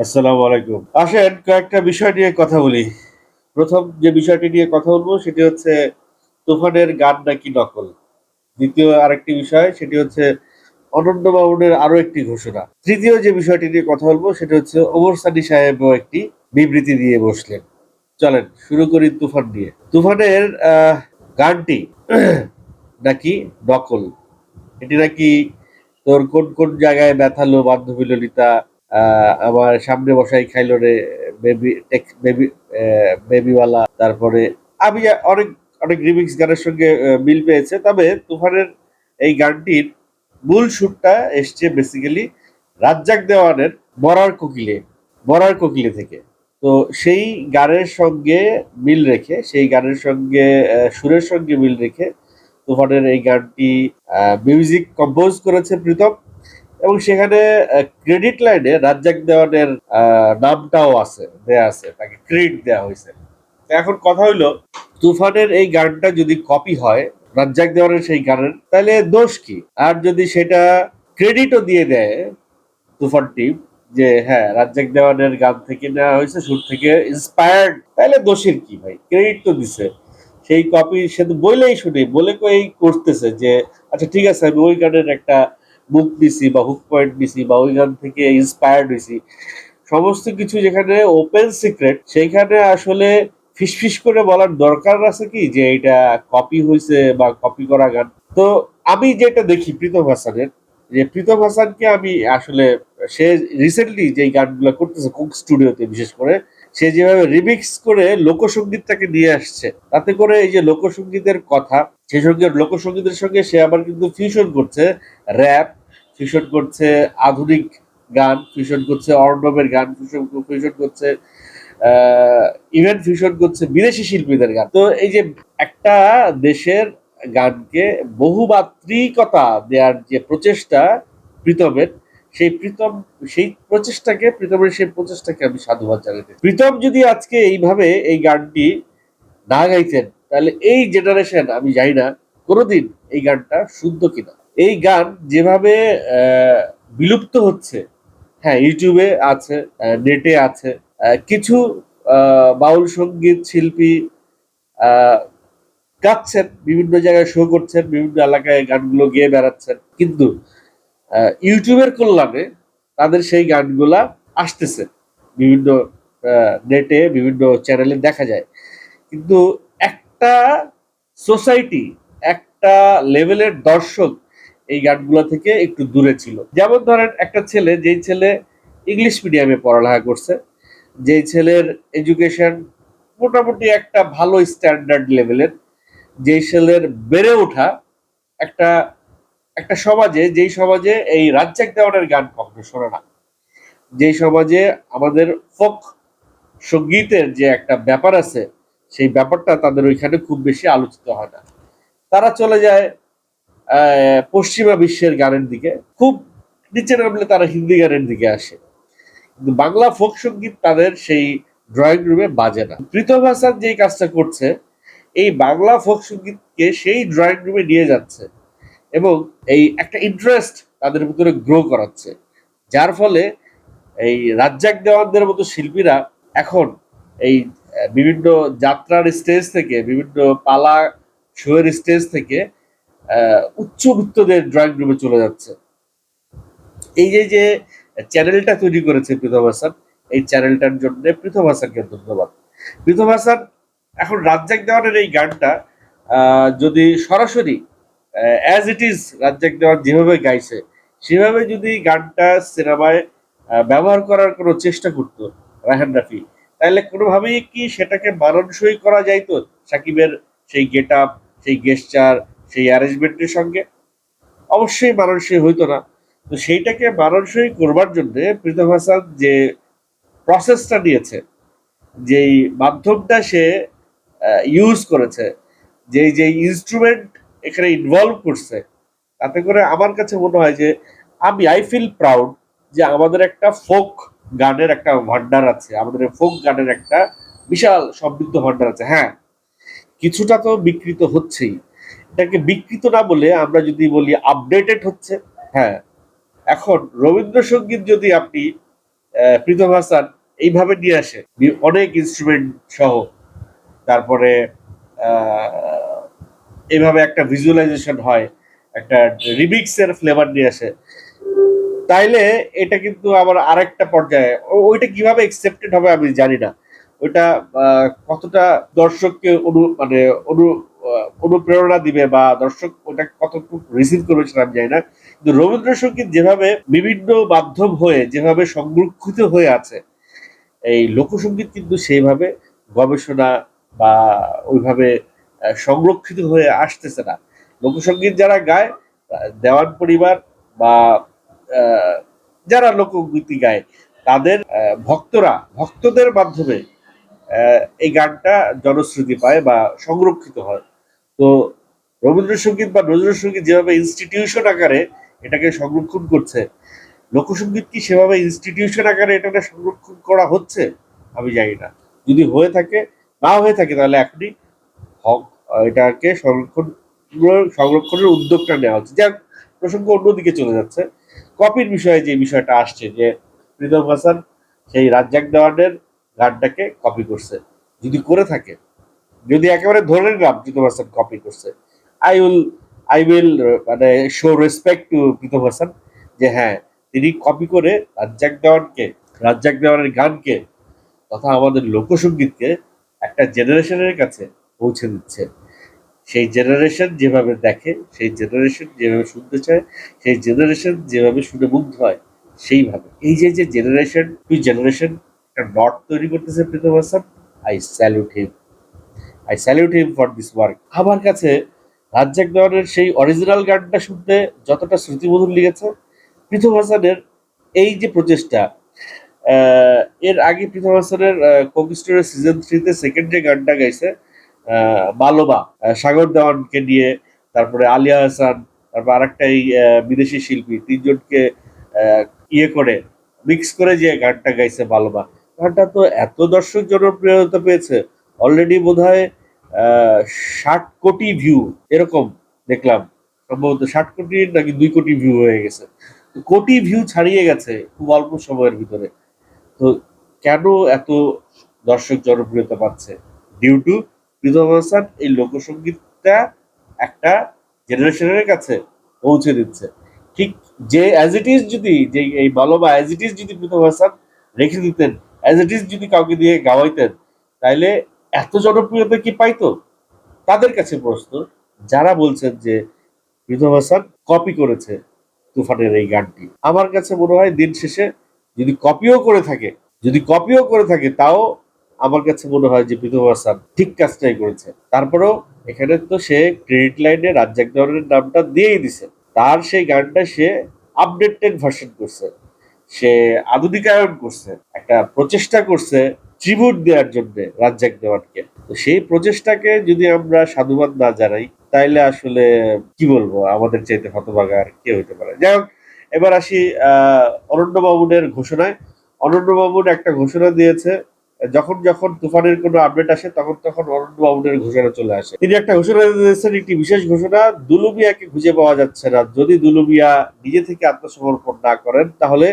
আসসালামু আলাইকুম। আসেন, কয়েকটা বিষয় নিয়ে কথা বলি। প্রথম যে বিষয়টি নিয়ে কথা বলব, সেটি হচ্ছে তুফানের গান নাকি নকল? দ্বিতীয় আরেকটি বিষয়, সেটি হচ্ছে অনন্য মামুনের আরও একটি ঘোষণা। তৃতীয় যে বিষয়টি নিয়ে কথা বলব, সেটা হচ্ছে ওমর সানি সাহেবও একটি বিবৃতি দিয়ে বসলেন। চলেন, শুরু করি তুফান দিয়ে তুফানের গানটি নাকি নকল? এটি নাকি তোর কোন কোন জায়গায় ব্যথালো বান্ধবী ললিতা আমার সামনে বসাই খাইলো রে বেবি বেবি বেবিওয়ালা তারপরে আমি অনেক অনেক রিমিক্স গানের সঙ্গে মিল পেয়েছে। তবে তুফানের এই গানটির মূল সুরটা এসছে বেসিক্যালি রাজ্জাক দেওয়ানের মরার কোকিলে মরার কোকিলে থেকে। তো সেই গানের সঙ্গে মিল রেখে, সেই গানের সঙ্গে সুরের সঙ্গে মিল রেখে তুফানের এই গানটি মিউজিক কম্পোজ করেছে প্রীতম। এবং সেখানে ক্রেডিট লাইনে রাজ্জাক দেওয়ানের নামটাও আছে, দেয়া আছে, তাকে ক্রেডিট দেওয়া হয়েছে। এখন কথা হইল, তুফানের এই গানটা যদি কপি হয়, রাজ্জাক দেওয়ানের সেই গানের, তাহলে দোষ কি? আর যদি সেটা ক্রেডিটও দিয়ে দেয় তুফান টিম যে হ্যাঁ রাজ্জাক দেওয়ানের গান থেকে নেওয়া হয়েছে, সুর থেকে ইন্সপায়ার্ড তাহলে দোষের কি ভাই? ক্রেডিট তো দিছে। সেই কপি সে তো বলেই শুনি, বলে কই করতেছে যে আচ্ছা ঠিক আছে, আমি ওই গানের একটা মুখ দিছি বা হুক পয়েন্ট দিছি বা ওই গান থেকে ইন্সপায়ার্ড হয়েছি সমস্ত কিছু যেখানে ওপেন সিক্রেট সেইখানে আসলে ফিসফিস করে বলার দরকার আছে কি যে এটা কপি হয়েছে বা কপি করা গান? তো আমি যেটা দেখি প্রীতম হাসানের, যে প্রীতম হাসানকে আমি আসলে সে রিসেন্টলি যে গানগুলো করতেছে কুক স্টুডিওতে বিশেষ করে, সে যেভাবে রিমিক্স করে লোকসঙ্গীতটাকে নিয়ে আসছে, তাতে করে এই যে লোকসঙ্গীতের কথা সেই সঙ্গে লোকসঙ্গীতের সঙ্গে সে আবার কিন্তু ফিউশন করছে র্যাপ ফিউশন করছে আধুনিক গান ফিউশন করছে অর্ণবের গান ফিউশন করছে ইভেন ফিউশন করছে বিদেশি শিল্পীদের গান। তো এই যে একটা দেশের গানকে বহুমাত্রিকতা দেওয়ার যে প্রচেষ্টা প্রীতমের, সেই প্রীতম, সেই প্রচেষ্টাকে, প্রীতমের সেই প্রচেষ্টাকে আমি সাধুবাদ জানাতে প্রীতম যদি আজকে এইভাবে এই গানটি না গাইতেন, তাহলে এই জেনারেশন আমি জানি না কোনোদিন এই গানটা শুদ্ধ কিনা। এই গান যেভাবে বিলুপ্ত হচ্ছে হ্যাঁ ইউটিউবে আছে নেটে আছে কিছু বাউল সংগীত শিল্পী গাচ্ছেন, বিভিন্ন জায়গায় শো করছেন, বিভিন্ন এলাকায় গানগুলো গেয়ে বেড়াচ্ছেন, কিন্তু ইউটিউবের কল্যাণে তাদের সেই গানগুলা আসতেছে। বিভিন্ন নেটে, বিভিন্ন চ্যানেলে দেখা যায়। কিন্তু একটা সোসাইটি একটা লেভেলের দর্শক এই গানগুলো থেকে একটু দূরে ছিল। যেমন ধরেন একটা ছেলে, যেই ছেলে ইংলিশ মিডিয়ামে পড়ালেখা করছে, যেই ছেলের এডুকেশন মোটামুটি একটা ভালো স্ট্যান্ডার্ড লেভেলের যেই ছেলের বেড়ে ওঠা একটা একটা সমাজে, যেই সমাজে এই রাজ্জাক দেওয়ানের গান কখনো শোনে না। যেই সমাজে আমাদের ফোক সঙ্গীতের যে একটা ব্যাপার আছে, সেই ব্যাপারটা তাদের ওইখানে খুব বেশি আলোচিত হয় না। তারা চলে যায় পশ্চিমা বিশ্বের গানের দিকে, খুব নিচে নামলে তারা হিন্দি গানের দিকে আসে। কিন্তু বাংলা ফোক সংগীত তাদের সেই ড্রয়িং রুমে বাজে না। প্রীতম হাসান যেই কাজটা করছে, এই বাংলা ফোক সঙ্গীতকে সেই ড্রয়িং রুমে নিয়ে যাচ্ছে এবং এই একটা ইন্টারেস্ট তাদের ভিতরে গ্রো করাচ্ছে। যার ফলে এই রাজ্জাক দেওয়ানদের মতো শিল্পীরা এখন এই বিভিন্ন যাত্রার স্টেজ থেকে, বিভিন্ন পালা শোয়ের স্টেজ থেকে উচ্চবিত্তদের ড্রয়িং রুমে চলে যাচ্ছে। এই যে যে চ্যানেলটা তৈরি করেছে প্রীতম হাসান, এই চ্যানেলটার জন্য প্রীতম হাসানকে ধন্যবাদ। প্রীতম হাসান, এখন রাজ্জাক দেওয়ানের এই গানটা যদি সরাসরি as it is Razzak Dewan যেভাবে গাইছে, সেভাবে যদি গানটা সিনেমায় ব্যবহার করার কোনো চেষ্টা করতো রাহান রাফি, তাহলে কোনোভাবেই কি সেটাকে মানানসই করা যাইতো? সাকিবের সেই গেট আপ সেই গেস্টার সেই অ্যারেঞ্জমেন্টের সঙ্গে। অবশ্যই মানানসই হইতো না। তো সেইটাকে মানানসই করবার জন্য প্রীতম হাসান যে প্রসেসটা নিয়েছে, যেই মাধ্যমটা সে ইউজ করেছে, যেই যে ইনস্ট্রুমেন্ট এখানে ইনভলভ করছে, তাতে করে আমার কাছে মনে হয় যে, আমি আই ফিল প্রাউড যে আমাদের একটা ফোক গানের একটা ভান্ডার আছে, আমাদের ফোক গানের একটা বিশাল সমৃদ্ধ ভান্ডার আছে। হ্যাঁ কিছুটা তো বিকৃত হচ্ছেই। এটাকে বিকৃত না বলে আমরা যদি বলি আপডেটেড হচ্ছে হ্যাঁ। এখন রবীন্দ্রসঙ্গীত যদি আপনি প্রীতম হাসান এইভাবে নিয়ে আসে অনেক ইনস্ট্রুমেন্ট সহ, তারপরে এইভাবে একটা ভিজুয়ালাইজেশন হয়, একটা রিমিক্সের ফ্লেভার নিয়ে আসে, তাইলে এটা কিন্তু আবার আরেকটা পর্যায়ে ওইটা কীভাবে একসেপ্টেড হবে আমি জানি না। ওইটা কতটা দর্শককে অনু মানে অনু অনুপ্রেরণা দিবে বা দর্শক ওটা কতটুকু রিসিভ করবে সেটা আমি জানি না। কিন্তু রবীন্দ্রসঙ্গীত যেভাবে বিভিন্ন মাধ্যম হয়ে, যেভাবে সংরক্ষিত হয়ে আছে, এই লোকসঙ্গীত কিন্তু সেইভাবে গবেষণা বা ওইভাবে সংরক্ষিত হয়ে আসতেছে না। লোকসঙ্গীত যারা গায় দেওয়ান পরিবার বা যারা লোকগীতি গায়, তাদের ভক্তরা, ভক্তদের মাধ্যমে এই গানটা জনশ্রুতি পায় বা সংরক্ষিত হয়। তো রবীন্দ্রসঙ্গীত বা নজরুলসঙ্গীত যেভাবে ইনস্টিটিউশন আকারে এটাকে সংরক্ষণ করছে, লোকসঙ্গীত কি সেভাবে ইনস্টিটিউশন আকারে এটাকে সংরক্ষণ করা হচ্ছে? আমি জানি না। যদি হয়ে থাকে, না হয়ে থাকে, তাহলে এখনই এটাকে সংরক্ষণ, সংরক্ষণের উদ্যোগটা নেওয়া হচ্ছে। যাক, প্রসঙ্গ অন্যদিকে চলে যাচ্ছে। কপির বিষয়ে যে বিষয়টা আসছে, যে প্রীতম হাসান সেই রাজ্জাক দেওয়ানের গানটাকে কপি করছে। যদি করে থাকে যদি একেবারে ধরে নিলাম প্রীতম হাসান কপি করছে আই উইল আই উইল মানে show respect to Pritam Hasan যে হ্যাঁ তিনি কপি করে রাজ্জাক দেওয়ানকে, রাজ্জাক দেওয়ানের গানকে তথা আমাদের লোকসঙ্গীতকে একটা জেনারেশনের কাছে পৌঁছে দিচ্ছে। সেই জেনারেশন যেভাবে দেখে, সেই জেনারেশন যেভাবে শুনতে চায়, সেই জেনারেশন যেভাবে শুনে মুগ্ধ হয়, সেইভাবে। এই যে যে জেনারেশন টু জেনারেশন একটা নট তৈরি করতেছে Pritam Hasan I salute him I salute him for this work আমার কাছে রাজ্জাক দেওয়ানের সেই অরিজিনাল গানটা শুনতে যতটা শ্রুতিমধুর লেগেছে প্রীতম হাসানের এই যে প্রচেষ্টা এর আগে প্রীতম হাসানের কোকিস্টোরের সিজন থ্রিতে সেকেন্ড যে গানটা গাইছে মালোবা সাগর দেওয়ানকে নিয়ে, তারপরে আলিয়া হাসান, তারপর আরেকটা এই বিদেশি শিল্পী, তিনজনকে ইয়ে করে মিক্স করে যে গানটা গাইছে মালোবা গানটা তো এত দর্শক জনপ্রিয়তা পেয়েছে অলরেডি বোধ হয় ষাট কোটি ভিউ এরকম দেখলাম। সম্ভবত ষাট কোটি নাকি দুই কোটি ভিউ হয়ে গেছে। কোটি ভিউ ছাড়িয়ে গেছে খুব অল্প সময়ের ভিতরে। তো কেন এত দর্শক জনপ্রিয়তা পাচ্ছে? ডিউ টু প্রীতম হাসান এই লোকসঙ্গীতটা একটা জেনারেশনের কাছে পৌঁছে দিচ্ছে। ঠিক যে অ্যাজ ইট ইজ যদি, যে এই বালোবা অ্যাজ ইট ইজ যদি প্রীতম হাসান রেখে দিতেন অ্যাজ ইট ইজ যদি কাউকে দিয়ে গাওয়াইতেন, তাইলে এত জনপ্রিয়তা কি পাইতো? তাদের কাছে প্রশ্ন, যারা বলছেন যে প্রীতম হাসান কপি করেছে তুফানের এই গানটি। আমার কাছে মনে হয় দিন শেষে যদি কপিও করে থাকে, যদি কপিও করে থাকে, তাও আমার কাছে মনে হয় যে প্রীতম হাসান ঠিক কাজটাই করেছে। তারপরেও এখানে তো সে ক্রেডিট লাইনে রাজ্জাক দেওয়ানের নামটা দিয়েই দিছে। তার সেই গানটা সে আপডেটেড ভার্সন করছে। সে আধুনিকায়ন করছে, একটা প্রচেষ্টা করছে ট্রিবিউট দেওয়ার জন্য রাজ্জাক দেওয়ানকে। তো সেই প্রচেষ্টাকে যদি আমরা সাধুবাদ না জানাই, তাইলে আসলে কি বলব, আমাদের চাইতে হতভাগা আর কে হইতে পারে যাই হোক, এবার আসি অরণ্য বাবুনের ঘোষণায়। অরণ্য বাবুন একটা ঘোষণা দিয়েছে, যখন যখন তুফানের কোনো আপডেট আসে, তখন তখন অরণ্য বাবুনের ঘোষণা চলে আসে। তিনি একটা ঘোষণা দিয়েছেন, একটি বিশেষ ঘোষণা, দুলুমিয়াকে খুঁজে পাওয়া যাচ্ছে না। যদি দুলুমিয়া নিজে থেকে আত্মসমর্পণ না করেন, তাহলে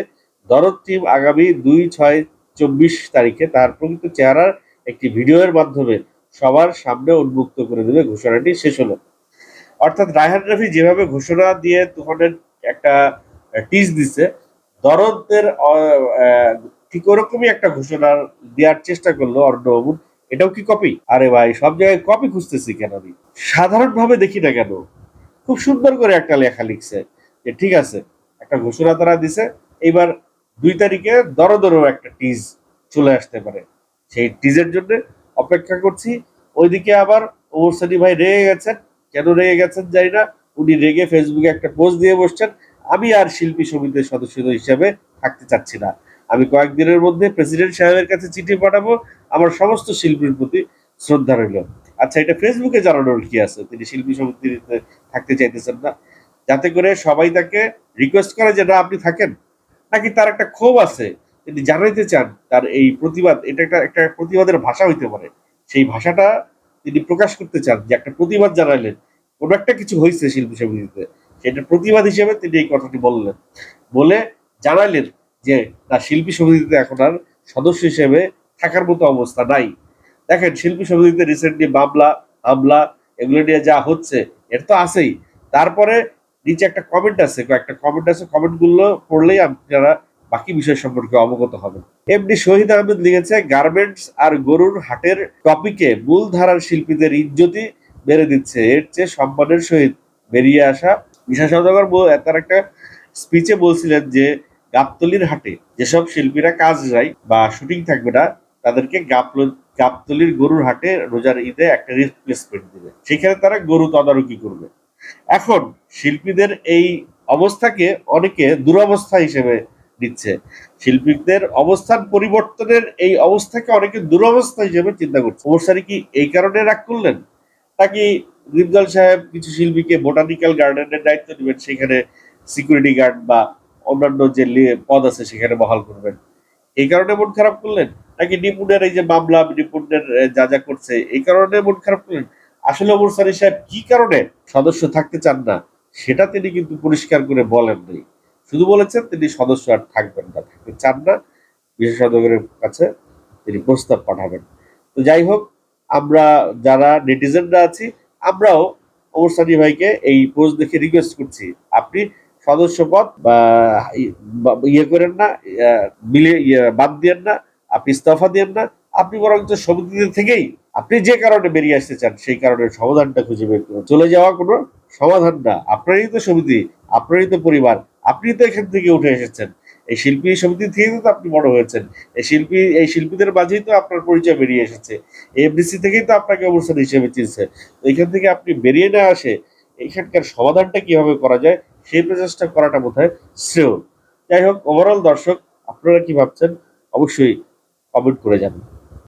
দরদ টিম আগামী দুই ছয় চব্বিশ তারিখে তার প্রকৃত চেহারার একটি ভিডিওর মাধ্যমে সবার সামনে উন্মুক্ত করে দেবে ঘোষণাটি শেষ হলো। অর্থাৎ রায়হান রাফি যেভাবে ঘোষণা দিয়ে তুফানের একটা টিজ দিছে আহ, ঠিক ওরকমই একটা ঘোষণা দেওয়ার চেষ্টা করল অর্ণবাবুর এটাও কি কপি আরে ভাই সব জায়গায় কপি খুঁজতেছি কেন আমি সাধারণভাবে দেখি না কেন? খুব সুন্দর করে একটা লেখা লিখছে যে ঠিক আছে একটা ঘোষণা তারা দিছে এইবার দুই তারিখে দরদরও একটা টিজ চলে আসতে পারে। সেই টিজের জন্য অপেক্ষা করছি। ওইদিকে আবার ওমর সানি ভাই রেগে গেছেন। কেন রেগে গেছেন জানি না। উনি রেগে ফেসবুকে একটা পোস্ট দিয়ে বসছেন। আমি আর শিল্পী সমিতির সদস্য হিসাবে থাকতে চাচ্ছি না। আমি কয়েকদিনের মধ্যে প্রেসিডেন্ট সাহেবের কাছে চিঠি পাঠাবো। আমার সমস্ত শিল্পীর প্রতি শ্রদ্ধা রইল। আচ্ছা এটা ফেসবুকে জানানোর কি আছে? তিনি শিল্পী সমিতিতে থাকতে চাইতেছেন না। যাতে করে সবাই তাকে রিকোয়েস্ট করে যে, না, আপনি থাকেন? নাকি তার একটা ক্ষোভ আছে? তিনি জানাইতে চান, তার এই প্রতিবাদ, এটা একটা একটা প্রতিবাদের ভাষা হইতে পারে। সেই ভাষাটা তিনি প্রকাশ করতে চান যে একটা প্রতিবাদ জানাইলেন। কোনো একটা কিছু হয়েছে শিল্পী সমিতিতে। সেটা প্রতিবাদ হিসেবে তিনি এই কথাটি বললেন। বলে জানাইলেন যে, না, শিল্পী সমিতিতে এখন আর সদস্য হিসেবে থাকার মতো অবস্থা নাই। দেখেন, শিল্পী সমিতিতে রিসেন্টলি মামলা হামলা এগুলো নিয়ে যা হচ্ছে, এর তো আছেই। তারপরে নিচে একটা কমেন্ট আছে, কয়েকটা কমেন্ট আছে কমেন্টগুলো পড়লেই আপনারা বাকি বিষয় সম্পর্কে অবগত হবেন। এমনি শহীদ আহমেদ লিখেছে গার্মেন্টস আর গরুর হাটের টপিকে মূলধারার শিল্পীদের ইজ্জতি বেড়ে দিচ্ছে। এর চেয়ে সম্মানের সহিত বেরিয়ে আসা বিশাল সওদাগর বল- তার একটা স্পিচে বলছিলেন যে, গাবতলির হাটে যেসব শিল্পীরা কাজ যায় বা শুটিং থাকবে না, তাদেরকে গাবতলির গরুর হাটে রোজার ঈদে একটা রিপ্লেসমেন্ট দিবে। সেখানে তারা গরু তদারকি করবে। এখন শিল্পীদের এই অবস্থাকে অনেকে দুরবস্থা হিসেবে নিচ্ছে। শিল্পীদের অবস্থান পরিবর্তনের এই অবস্থাকে অনেকে দুরবস্থা হিসেবে চিন্তা করছে। ওমরসারি কি এই কারণে রাগ করলেন? নাকি দীপজল সাহেব কিছু শিল্পীকে বোটানিক্যাল গার্ডেনের দায়িত্ব নেবেন সেখানে সিকিউরিটি গার্ড বা অন্যান্য যে পদ আছে সেখানে বহাল করবেন? এই কারণে মন খারাপ করলেন? নাকি নিপুণের এই যে মামলা, নিপুণের যা যা করছে, এই কারণে মন খারাপ করলেন? আসলে ওমরসারি সাহেব কি কারণে সদস্য থাকতে চান না, সেটা তিনি কিন্তু পরিষ্কার করে বলেন নাই। শুধু বলেছেন তিনি সদস্য আর থাকবেন না, থাকতে চান না। বিশেষজ্ঞের কাছে তিনি প্রস্তাব পাঠাবেন। তো যাই হোক, আমরা যারা নেটিজেনরা আছি, আমরাও ওমর সানি ভাইকে এই পোস্ট দেখে রিকোয়েস্ট করছি। আপনি সদস্য পদ বা ইয়ে করেন না মিলে ইয়ে বাদ দিয়েন না, আপনি ইস্তফা দিয়েন না, আপনি বরঞ্চ সমিতিতে থেকেই আপনি যে কারণে বেরিয়ে আসতে চান, সেই কারণের সমাধানটা খুঁজে বের করুন। চলে যাওয়া কোনো সমাধান না। আপনারই তো সমিতি আপনারই তো পরিবার, আপনি তো এখান থেকে উঠে এসেছেন। এই শিল্পী সমিতি থেকেই তো আপনি বড় হয়েছেন। এই শিল্পী, এই শিল্পীদের মাঝেই তো আপনার পরিচয় বেরিয়ে এসেছে। এফডিসি থেকেই তো আপনাকে অবস্থান হিসেবে চিনছে। এখান থেকে আপনি বেরিয়ে না আসে এখানকার সমাধানটা কীভাবে করা যায়, সেই প্রচেষ্টা করাটা বোধ হয় শ্রেয়। যাই হোক ওভারঅল দর্শক, আপনারা কি ভাবছেন? অবশ্যই কমেন্ট করে যাবেন